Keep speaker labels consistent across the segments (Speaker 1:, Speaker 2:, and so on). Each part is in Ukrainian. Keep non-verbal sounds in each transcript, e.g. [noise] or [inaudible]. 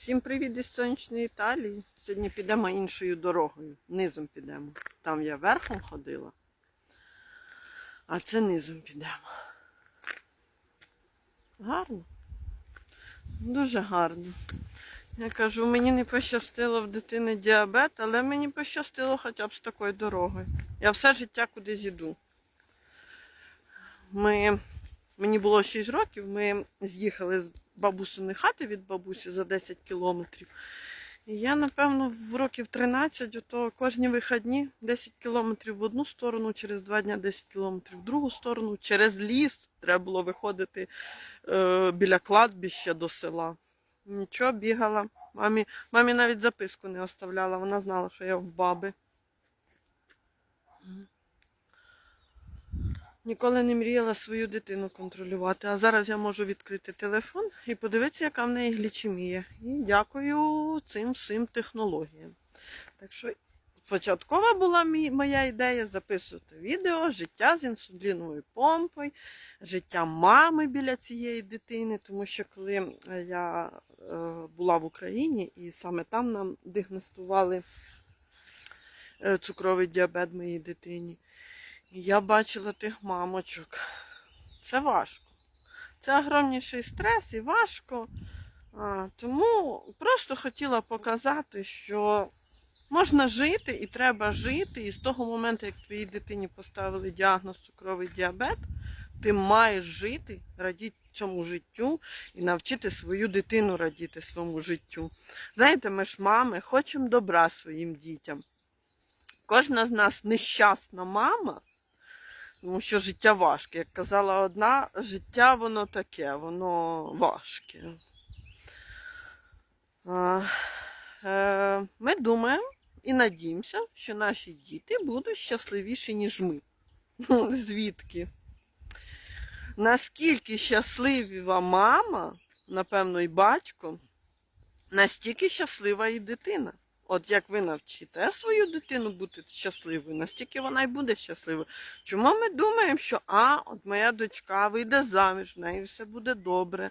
Speaker 1: Всім привіт із сонячної Італії. Сьогодні підемо іншою дорогою. Низом підемо. Там я верхом ходила, а це низом підемо. Гарно. Дуже гарно. Я кажу, мені не пощастило в дитини діабет, але мені пощастило хоча б з такою дорогою. Я все життя кудись іду. Ми, мені було 6 років, ми з'їхали з бабусиної хати від бабусі за 10 кілометрів. І я, напевно, в років 13, ото кожні вихідні 10 кілометрів в одну сторону, через два дні 10 кілометрів в другу сторону, через ліс треба було виходити е, біля кладбища до села. Нічого, бігала. Мамі, мамі навіть записку не оставляла, вона знала, що я в баби. Ніколи не мріяла свою дитину контролювати. А зараз я можу відкрити телефон і подивитися, яка в неї глічемія. І дякую цим всім технологіям. Так що початкова була моя ідея записувати відео життя з інсуліновою помпою, життя мами біля цієї дитини, тому що коли я е, була в Україні і саме там нам діагностували е, цукровий діабет моїй дитині. Я бачила тих мамочок. Це важко. Це огромніший стрес і важко. А, тому просто хотіла показати, що можна жити і треба жити. І з того моменту, як твоїй дитині поставили діагноз цукровий діабет, ти маєш жити, радіти цьому життю і навчити свою дитину радіти своєму життю. Знаєте, ми ж мами хочемо добра своїм дітям. Кожна з нас нещасна мама. Тому що життя важке. Як казала одна, життя воно таке, воно важке. Е, ми думаємо і надіємося, що наші діти будуть щасливіші, ніж ми. [laughs] Звідки? Наскільки щаслива мама, напевно, і батько, настільки щаслива і дитина. От як ви навчите свою дитину бути щасливою, настільки вона й буде щасливою. Чому ми думаємо, що а, от моя дочка вийде заміж, в неї все буде добре.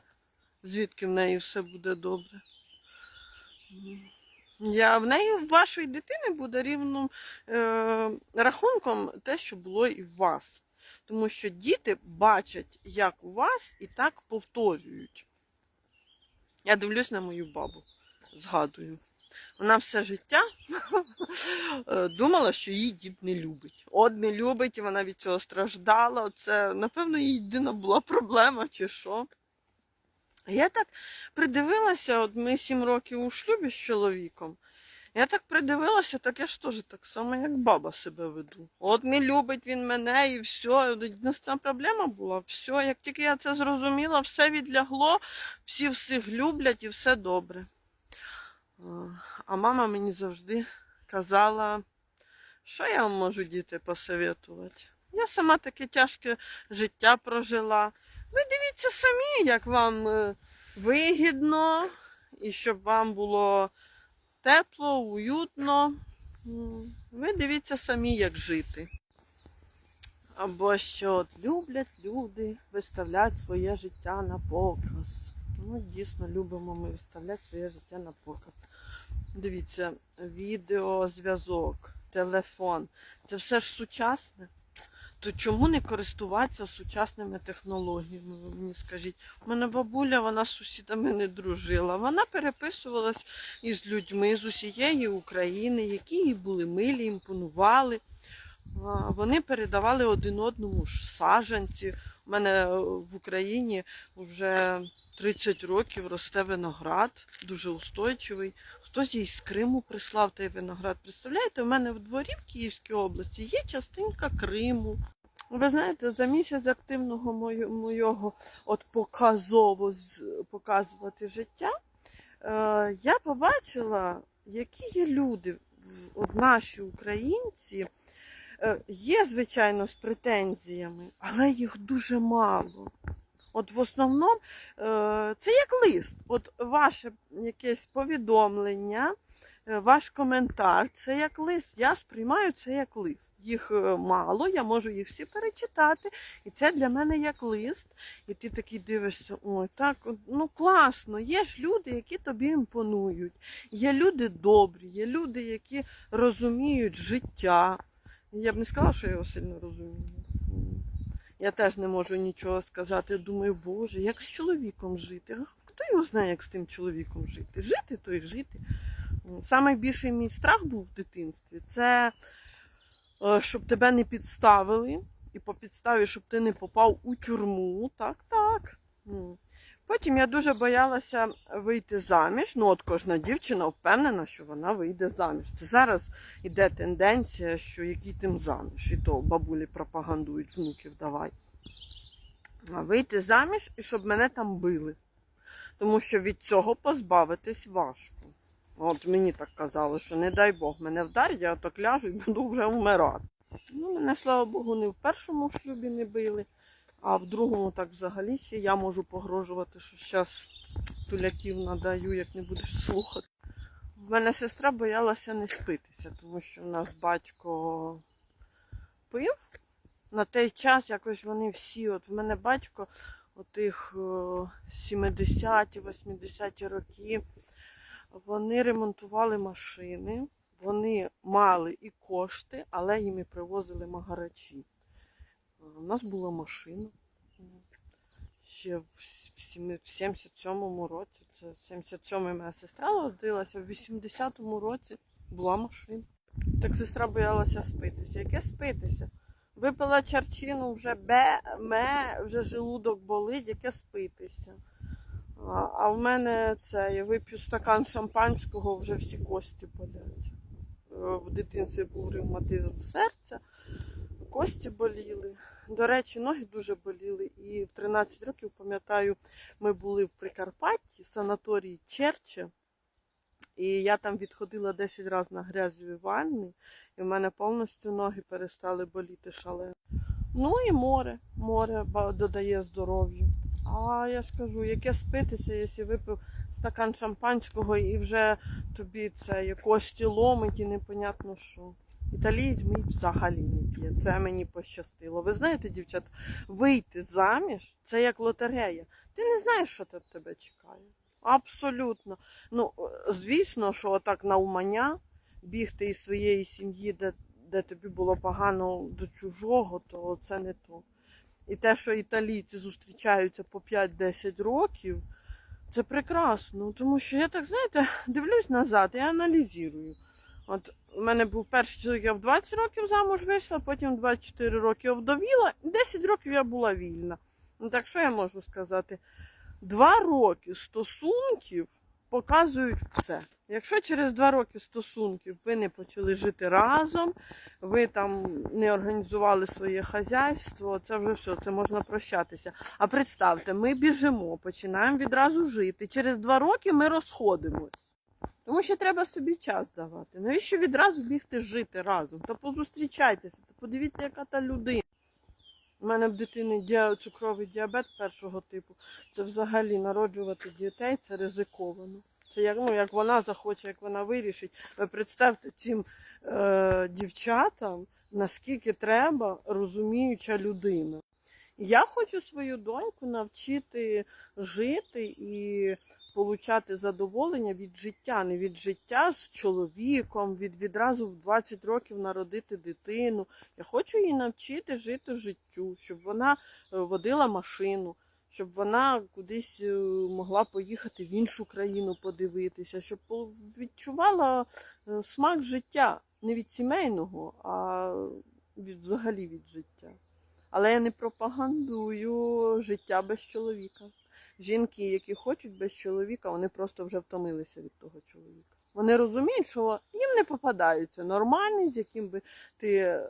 Speaker 1: Звідки в неї все буде добре? Я, в неї в вашої дитини буде рівним е, рахунком те, що було і в вас. Тому що діти бачать, як у вас, і так повторюють. Я дивлюсь на мою бабу, згадую. Вона все життя [laughs] е, думала, що її дід не любить. От не любить, і вона від цього страждала. Це, напевно, її єдина була проблема чи що. Я так придивилася, от ми сім років у шлюбі з чоловіком. Я так придивилася, так я ж теж так само, як баба себе веду. От не любить він мене і все. Єдина проблема була. Все, як тільки я це зрозуміла, все відлягло, всі всіх люблять і все добре. А мама мені завжди казала, що я вам можу діти посоветувати. Я сама таке тяжке життя прожила. Ви дивіться самі, як вам е, вигідно, і щоб вам було тепло, уютно. Ви дивіться самі, як жити. Або що люблять люди виставляти своє життя на показ. Ну, дійсно, любимо ми виставляти своє життя на показ. Дивіться, відео, зв'язок, телефон. Це все ж сучасне. То чому не користуватися сучасними технологіями? Ви мені скажіть. У мене бабуля, вона з сусідами не дружила. Вона переписувалась із людьми з усієї України, які їй були милі, імпонували. Вони передавали один одному ж саджанці. У мене в Україні вже 30 років росте виноград, дуже устойчивий. Хтось їй з Криму прислав той виноград. Представляєте, у мене в дворі в Київській області є частинка Криму. Ви знаєте, за місяць активного моєго от показово показувати життя, е, я побачила, які є люди, от наші українці. Е, Є, звичайно, з претензіями, але їх дуже мало. От в основному е, це як лист. От ваше якесь повідомлення, е, ваш коментар це як лист. Я сприймаю це як лист. Їх мало, я можу їх всі перечитати. І це для мене як лист. І ти такий дивишся, ой, так, ну класно. Є ж люди, які тобі імпонують. Є люди добрі, є люди, які розуміють життя. Я б не сказала, що я його сильно розумію. Я теж не можу нічого сказати. Думаю, Боже, як з чоловіком жити? Хто його знає, як з тим чоловіком жити? Жити, то й жити. Найбільший мій страх був в дитинстві це е, щоб тебе не підставили, і по підставі, щоб ти не попав у тюрму. Так, так. Потім я дуже боялася вийти заміж. Ну, от кожна дівчина впевнена, що вона вийде заміж. Це зараз іде тенденція, що який тим заміж. І то бабулі пропагандують внуків давай. А вийти заміж і щоб мене там били. Тому що від цього позбавитись важко. От мені так казали, що не дай Бог мене вдарять, я так ляжу і [laughs] буду вже вмирати. Ну, мене, слава Богу, не в першому шлюбі не били, а в другому так взагалі ще я можу погрожувати, що зараз туляків надаю, як не будеш слухати. В мене сестра боялася не спитися, тому що в нас батько пив. На той час якось вони всі, от в мене батько отих 70-ті, 80-ті роки, вони ремонтували машини, вони мали і кошти, але їм і привозили магарачі. У нас була машина. Ще в 77-му році, це 77-й моя сестра родилася, в 80-му році була машина. Так сестра боялася спитися. Яке спитися? Випила чарчину, вже бе, ме, вже желудок болить, яке спитися. А, а в мене це, я вип'ю стакан шампанського, вже всі кості болять. Е, В дитинстві був ревматизм серця, кості боліли. До речі, ноги дуже боліли. І в 13 років, пам'ятаю, ми були в Прикарпатті, санаторії Черче. І я там відходила 10 разів на грязьові ванни, і в мене повністю ноги перестали боліти шалено. Ну і море. Море додає здоров'ю. А я ж кажу, яке спитися, якщо випив стакан шампанського і вже тобі це кості ломить і непонятно що. Італієць мій взагалі не п'є. Це мені пощастило. Ви знаєте, дівчат, вийти заміж це як лотерея. Ти не знаєш, що тут тебе чекає. Абсолютно. Ну, е, звісно, що так навмання бігти із своєї сім'ї, де, де тобі було погано до чужого, то це не то. І те, що італійці зустрічаються по 5-10 років, це прекрасно. Тому що я так, знаєте, дивлюсь назад і аналізую. От у мене був перший чоловік, я в 20 років замуж вийшла, потім 24 роки овдовіла, і 10 років я була вільна. Ну так що я можу сказати? Два роки стосунків показують все. Якщо через два роки стосунків ви не почали жити разом, ви там не організували своє хазяйство, це вже все, це можна прощатися. А представте, ми біжимо, починаємо відразу жити. Через два роки ми розходимось. Тому що треба собі час давати. Навіщо відразу бігти жити разом? Та позустрічайтеся, та подивіться, яка та людина. У мене в дитини цукровий діабет першого типу. Це взагалі народжувати дітей це ризиковано. Це як, ну, як вона захоче, як вона вирішить. Ви представте цим е, дівчатам, наскільки треба розуміюча людина. Я хочу свою доньку навчити жити і получати задоволення від життя, не від життя з чоловіком, від відразу в 20 років народити дитину. Я хочу її навчити жити життю, щоб вона е, водила машину, щоб вона кудись е, могла поїхати в іншу країну подивитися, щоб відчувала е, смак життя не від сімейного, а від, взагалі від життя. Але я не пропагандую життя без чоловіка. Жінки, які хочуть без чоловіка, вони просто вже втомилися від того чоловіка. Вони розуміють, що їм не попадається нормальний, з яким би ти е,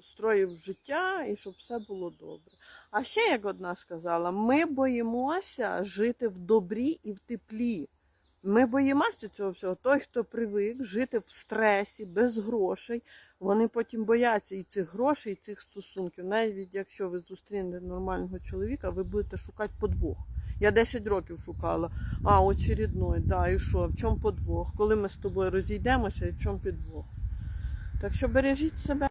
Speaker 1: строїв життя і щоб все було добре. А ще, як одна сказала, ми боїмося жити в добрі і в теплі. Ми боїмося цього всього. Той, хто привик жити в стресі, без грошей, вони потім бояться і цих грошей, і цих стосунків. Навіть якщо ви зустрінете нормального чоловіка, ви будете шукати подвох. Я 10 років шукала. А, очередной, да, і що? В чому подвох? Коли ми з тобою розійдемося, і в чому підвох? Так що бережіть себе.